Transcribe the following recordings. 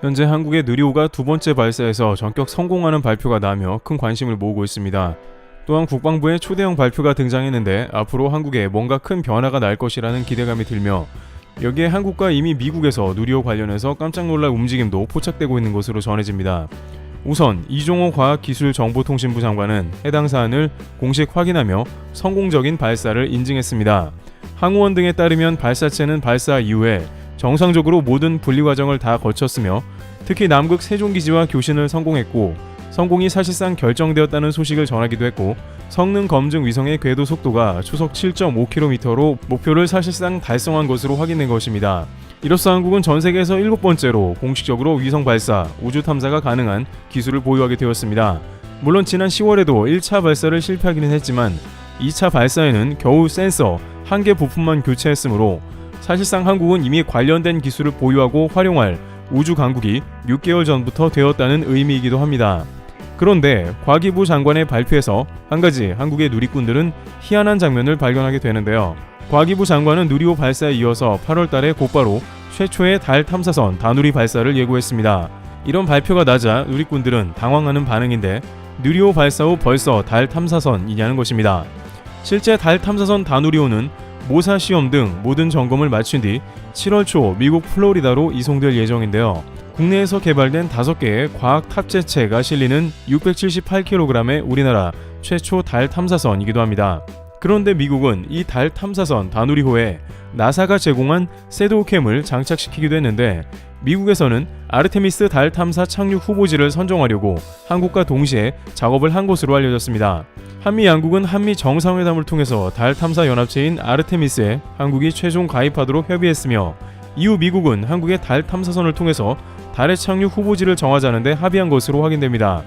현재 한국의 누리호가 두 번째 발사에서 전격 성공하는 발표가 나며 큰 관심을 모으고 있습니다. 또한 국방부의 초대형 발표가 등장했는데 앞으로 한국에 뭔가 큰 변화가 날 것이라는 기대감이 들며 여기에 한국과 이미 미국에서 누리호 관련해서 깜짝 놀랄 움직임도 포착되고 있는 것으로 전해집니다. 우선 이종호 과학기술정보통신부 장관은 해당 사안을 공식 확인하며 성공적인 발사를 인증했습니다. 항우원 등에 따르면 발사체는 발사 이후에 정상적으로 모든 분리 과정을 다 거쳤으며 특히 남극 세종기지와 교신을 성공했고 성공이 사실상 결정되었다는 소식을 전하기도 했고 성능 검증 위성의 궤도 속도가 초속 7.5km로 목표를 사실상 달성한 것으로 확인된 것입니다. 이로써 한국은 전 세계에서 일곱 번째로 공식적으로 위성 발사, 우주 탐사가 가능한 기술을 보유하게 되었습니다. 물론 지난 10월에도 1차 발사를 실패하기는 했지만 2차 발사에는 겨우 센서 한 개 부품만 교체했으므로 사실상 한국은 이미 관련된 기술을 보유하고 활용할 우주 강국이 6개월 전부터 되었다는 의미이기도 합니다. 그런데 과기부 장관의 발표에서 한 가지 한국의 누리꾼들은 희한한 장면을 발견하게 되는데요. 과기부 장관은 누리호 발사에 이어서 8월 달에 곧바로 최초의 달 탐사선 다누리 발사를 예고했습니다. 이런 발표가 나자 누리꾼들은 당황하는 반응인데 누리호 발사 후 벌써 달 탐사선이냐는 것입니다. 실제 달 탐사선 다누리호는 모사 시험 등 모든 점검을 마친 뒤 7월 초 미국 플로리다로 이송될 예정인데요. 국내에서 개발된 5개의 과학 탑재체가 실리는 678kg의 우리나라 최초 달 탐사선이기도 합니다. 그런데 미국은 이 달 탐사선 다누리호에 나사가 제공한 세도캠을 장착시키기도 했는데 미국에서는 아르테미스 달 탐사 착륙 후보지를 선정하려고 한국과 동시에 작업을 한 것으로 알려졌습니다. 한미 양국은 한미 정상회담을 통해서 달 탐사 연합체인 아르테미스에 한국이 최종 가입하도록 협의했으며 이후 미국은 한국의 달 탐사선을 통해서 달의 착륙 후보지를 정하자는 데 합의한 것으로 확인됩니다.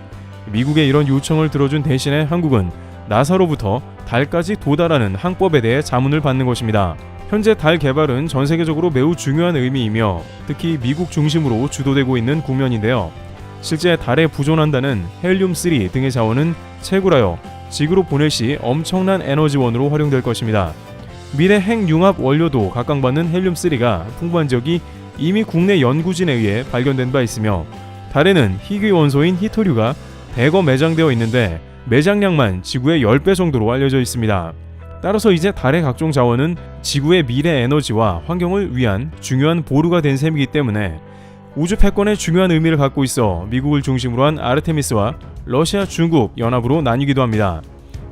미국의 이런 요청을 들어준 대신에 한국은 나사로부터 달까지 도달하는 항법에 대해 자문을 받는 것입니다. 현재 달 개발은 전 세계적으로 매우 중요한 의미이며 특히 미국 중심으로 주도되고 있는 국면인데요. 실제 달에 부존한다는 헬륨3 등의 자원은 채굴하여 지구로 보낼 시 엄청난 에너지원으로 활용될 것입니다. 미래 핵융합 원료도 각광받는 헬륨3가 풍부한 지역이 이미 국내 연구진에 의해 발견된 바 있으며 달에는 희귀 원소인 히토류가 대거 매장되어 있는데 매장량만 지구의 10배 정도로 알려져 있습니다. 따라서 이제 달의 각종 자원은 지구의 미래 에너지와 환경을 위한 중요한 보루가 된 셈이기 때문에 우주 패권의 중요한 의미를 갖고 있어 미국을 중심으로 한 아르테미스와 러시아, 중국 연합으로 나뉘기도 합니다.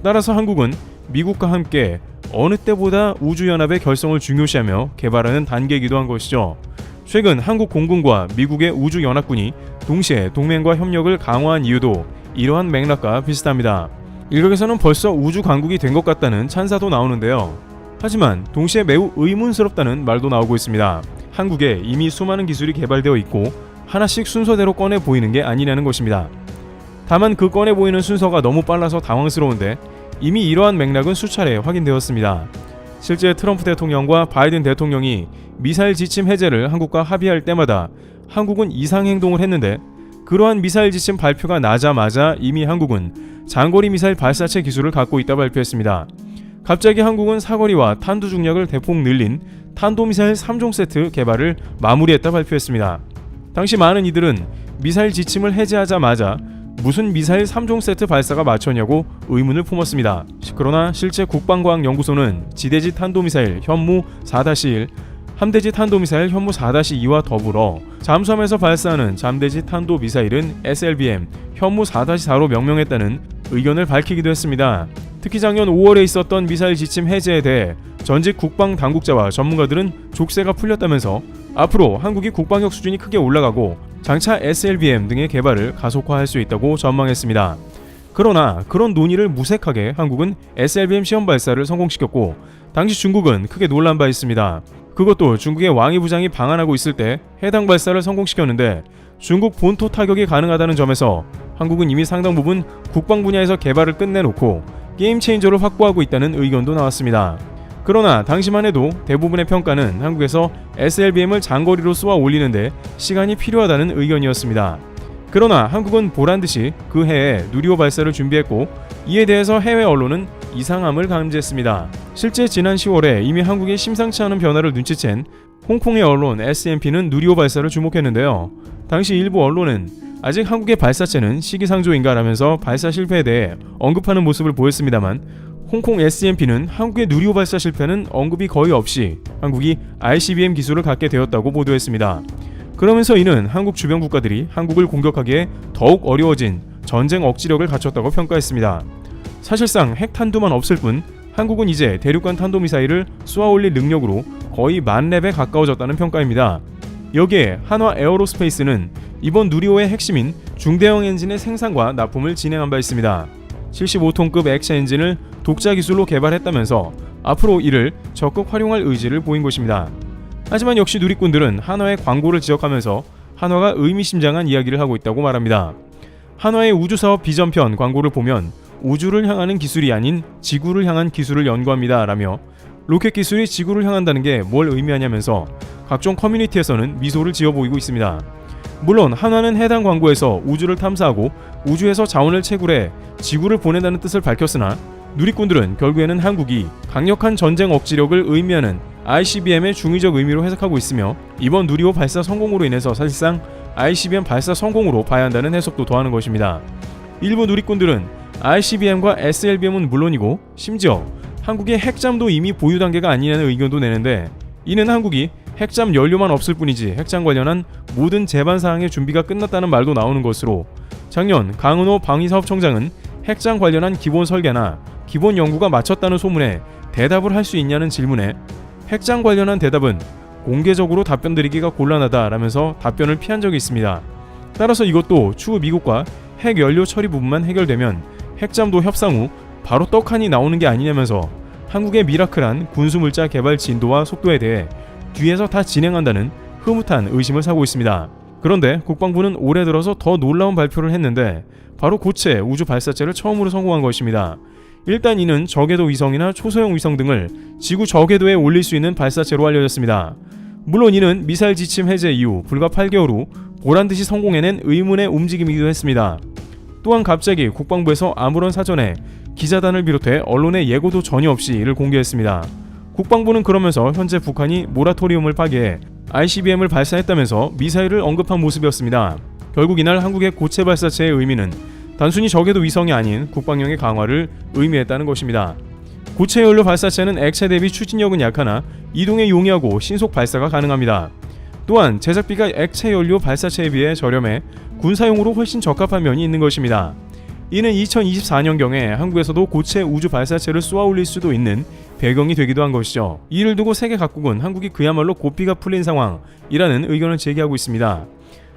따라서 한국은 미국과 함께 어느 때보다 우주연합의 결성을 중요시하며 개발하는 단계이기도 한 것이죠. 최근 한국 공군과 미국의 우주연합군이 동시에 동맹과 협력을 강화한 이유도 이러한 맥락과 비슷합니다. 일각에서는 벌써 우주 강국이 된 것 같다는 찬사도 나오는데요. 하지만 동시에 매우 의문스럽다는 말도 나오고 있습니다. 한국에 이미 수많은 기술이 개발되어 있고 하나씩 순서대로 꺼내 보이는 게 아니냐는 것입니다. 다만 그 꺼내 보이는 순서가 너무 빨라서 당황스러운데 이미 이러한 맥락은 수차례 확인되었습니다. 실제 트럼프 대통령과 바이든 대통령이 미사일 지침 해제를 한국과 합의할 때마다 한국은 이상 행동을 했는데 그러한 미사일 지침 발표가 나자마자 이미 한국은 장거리 미사일 발사체 기술을 갖고 있다 발표했습니다. 갑자기 한국은 사거리와 탄두 중력을 대폭 늘린 탄도미사일 3종 세트 개발을 마무리했다 발표했습니다. 당시 많은 이들은 미사일 지침을 해제하자마자 무슨 미사일 3종 세트 발사가 맞췄냐고 의문을 품었습니다. 그러나 실제 국방과학연구소는 지대지 탄도미사일 현무 4-1 함대지 탄도미사일 현무 4-2와 더불어 잠수함에서 발사하는 잠대지 탄도미사일은 SLBM 현무 4-4로 명명했다는 의견을 밝히기도 했습니다. 특히 작년 5월에 있었던 미사일 지침 해제에 대해 전직 국방 당국자와 전문가들은 족쇄가 풀렸다면서 앞으로 한국이 국방력 수준이 크게 올라가고 장차 SLBM 등의 개발을 가속화할 수 있다고 전망했습니다. 그러나 그런 논의를 무색하게 한국은 SLBM 시험 발사를 성공시켰고 당시 중국은 크게 놀란 바 있습니다. 그것도 중국의 왕이 부장이 방한하고 있을 때 해당 발사를 성공시켰는데 중국 본토 타격이 가능하다는 점에서 한국은 이미 상당 부분 국방 분야에서 개발을 끝내놓고 게임 체인저를 확보하고 있다는 의견도 나왔습니다. 그러나 당시만 해도 대부분의 평가는 한국에서 SLBM을 장거리로 쏘아 올리는데 시간이 필요하다는 의견이었습니다. 그러나 한국은 보란 듯이 그 해에 누리호 발사를 준비했고 이에 대해서 해외 언론은 이상함을 감지했습니다. 실제 지난 10월에 이미 한국의 심상치 않은 변화를 눈치챈 홍콩의 언론 SMP는 누리호 발사를 주목했는데요. 당시 일부 언론은 아직 한국의 발사체는 시기상조인가라면서 발사 실패에 대해 언급하는 모습을 보였습니다만 홍콩 SMP는 한국의 누리호 발사 실패는 언급이 거의 없이 한국이 ICBM 기술을 갖게 되었다고 보도했습니다. 그러면서 이는 한국 주변 국가들이 한국을 공격하기에 더욱 어려워진 전쟁 억지력을 갖췄다고 평가했습니다. 사실상 핵 탄두만 없을 뿐 한국은 이제 대륙간 탄도미사일을 쏘아올릴 능력으로 거의 만 렙에 가까워졌다는 평가입니다. 여기에 한화 에어로스페이스는 이번 누리호의 핵심인 중대형 엔진의 생산과 납품을 진행한 바 있습니다. 75톤급 액체 엔진을 독자 기술로 개발했다면서 앞으로 이를 적극 활용할 의지를 보인 것입니다. 하지만 역시 누리꾼들은 한화의 광고를 지적하면서 한화가 의미심장한 이야기를 하고 있다고 말합니다. 한화의 우주사업 비전편 광고를 보면 우주를 향하는 기술이 아닌 지구를 향한 기술을 연구합니다. 라며 로켓 기술이 지구를 향한다는 게 뭘 의미하냐면서 각종 커뮤니티에서는 미소를 지어 보이고 있습니다. 물론 한화는 해당 광고에서 우주를 탐사하고 우주에서 자원을 채굴해 지구를 보낸다는 뜻을 밝혔으나 누리꾼들은 결국에는 한국이 강력한 전쟁 억지력을 의미하는 ICBM의 중의적 의미로 해석하고 있으며 이번 누리호 발사 성공으로 인해서 사실상 ICBM 발사 성공으로 봐야 한다는 해석도 더하는 것입니다. 일부 누리꾼들은 ICBM과 SLBM은 물론이고 심지어 한국의 핵잠도 이미 보유 단계가 아니냐는 의견도 내는데 이는 한국이 핵잠 연료만 없을 뿐이지 핵잠 관련한 모든 제반 사항의 준비가 끝났다는 말도 나오는 것으로 작년 강은호 방위사업청장은 핵잠 관련한 기본 설계나 기본 연구가 마쳤다는 소문에 대답을 할 수 있냐는 질문에 핵잠 관련한 대답은 공개적으로 답변 드리기가 곤란하다라면서 답변을 피한 적이 있습니다. 따라서 이것도 추후 미국과 핵 연료 처리 부분만 해결되면 핵잠도 협상 후 바로 떡하니 나오는 게 아니냐면서 한국의 미라클한 군수물자 개발 진도와 속도에 대해 뒤에서 다 진행한다는 흐뭇한 의심을 사고 있습니다. 그런데 국방부는 올해 들어서 더 놀라운 발표를 했는데 바로 고체 우주 발사체를 처음으로 성공한 것입니다. 일단 이는 저궤도 위성이나 초소형 위성 등을 지구 저궤도에 올릴 수 있는 발사체로 알려졌습니다. 물론 이는 미사일 지침 해제 이후 불과 8개월 후 보란 듯이 성공해낸 의문의 움직임이기도 했습니다. 또한 갑자기 국방부에서 아무런 사전에 기자단을 비롯해 언론의 예고도 전혀 없이 이를 공개했습니다. 국방부는 그러면서 현재 북한이 모라토리움을 파기해 ICBM을 발사했다면서 미사일을 언급한 모습이었습니다. 결국 이날 한국의 고체 발사체의 의미는 단순히 적에도 위성이 아닌 국방력의 강화를 의미했다는 것입니다. 고체 연료 발사체는 액체 대비 추진력은 약하나 이동에 용이하고 신속 발사가 가능합니다. 또한 제작비가 액체 연료 발사체에 비해 저렴해 군사용으로 훨씬 적합한 면이 있는 것입니다. 이는 2024년경에 한국에서도 고체 우주 발사체를 쏘아 올릴 수도 있는 배경이 되기도 한 것이죠. 이를 두고 세계 각국은 한국이 그야말로 고삐가 풀린 상황이라는 의견을 제기하고 있습니다.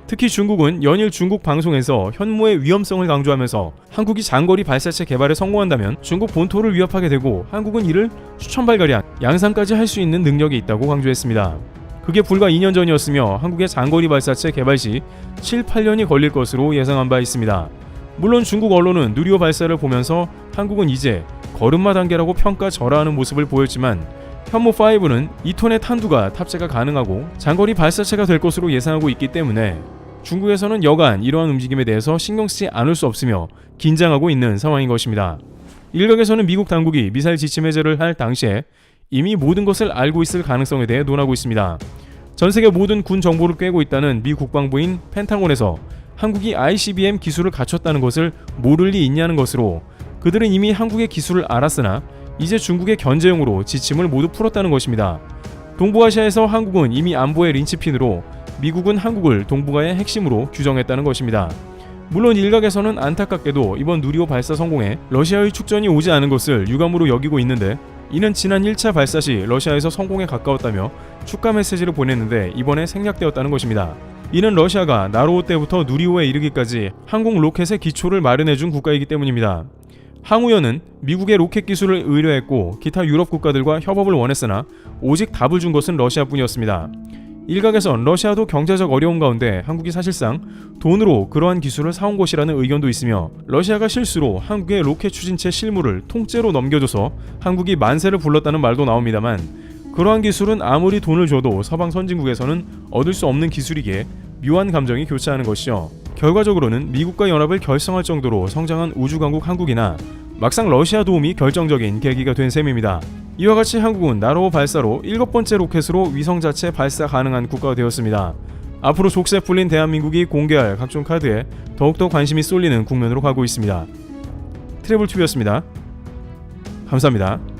특히 중국은 연일 중국 방송에서 현무의 위험성을 강조하면서 한국이 장거리 발사체 개발에 성공한다면 중국 본토를 위협하게 되고 한국은 이를 수천발가량 양산까지 할 수 있는 능력이 있다고 강조했습니다. 그게 불과 2년 전이었으며 한국의 장거리 발사체 개발 시 7, 8년이 걸릴 것으로 예상한 바 있습니다. 물론 중국 언론은 누리호 발사를 보면서 한국은 이제 걸음마 단계라고 평가 절하하는 모습을 보였지만 현무5는 2톤의 탄두가 탑재가 가능하고 장거리 발사체가 될 것으로 예상하고 있기 때문에 중국에서는 여간 이러한 움직임에 대해서 신경 쓰지 않을 수 없으며 긴장하고 있는 상황인 것입니다. 일각에서는 미국 당국이 미사일 지침 해제를 할 당시에 이미 모든 것을 알고 있을 가능성에 대해 논하고 있습니다. 전 세계 모든 군 정보를 꿰고 있다는 미 국방부인 펜타곤에서 한국이 ICBM 기술을 갖췄다는 것을 모를 리 있냐는 것으로 그들은 이미 한국의 기술을 알았으나 이제 중국의 견제용으로 지침을 모두 풀었다는 것입니다. 동북아시아에서 한국은 이미 안보의 린치핀으로 미국은 한국을 동북아의 핵심으로 규정했다는 것입니다. 물론 일각에서는 안타깝게도 이번 누리호 발사 성공에 러시아의 축전이 오지 않은 것을 유감으로 여기고 있는데 이는 지난 1차 발사 시 러시아에서 성공에 가까웠다며 축하 메시지를 보냈는데 이번에 생략되었다는 것입니다. 이는 러시아가 나로호 때부터 누리호에 이르기까지 항공 로켓의 기초를 마련해준 국가이기 때문입니다. 항우연은 미국의 로켓 기술을 의뢰했고 기타 유럽 국가들과 협업을 원했으나 오직 답을 준 것은 러시아뿐이었습니다. 일각에선 러시아도 경제적 어려움 가운데 한국이 사실상 돈으로 그러한 기술을 사온 것이라는 의견도 있으며 러시아가 실수로 한국의 로켓 추진체 실무를 통째로 넘겨줘서 한국이 만세를 불렀다는 말도 나옵니다만 그러한 기술은 아무리 돈을 줘도 서방 선진국에서는 얻을 수 없는 기술이기에 묘한 감정이 교차하는 것이죠. 결과적으로는 미국과 연합을 결성할 정도로 성장한 우주강국 한국이나 막상 러시아 도움이 결정적인 계기가 된 셈입니다. 이와 같이 한국은 나로호 발사로 일곱 번째 로켓으로 위성 자체 발사 가능한 국가가 되었습니다. 앞으로 족쇄 풀린 대한민국이 공개할 각종 카드에 더욱더 관심이 쏠리는 국면으로 가고 있습니다. 트래블 튜브였습니다. 감사합니다.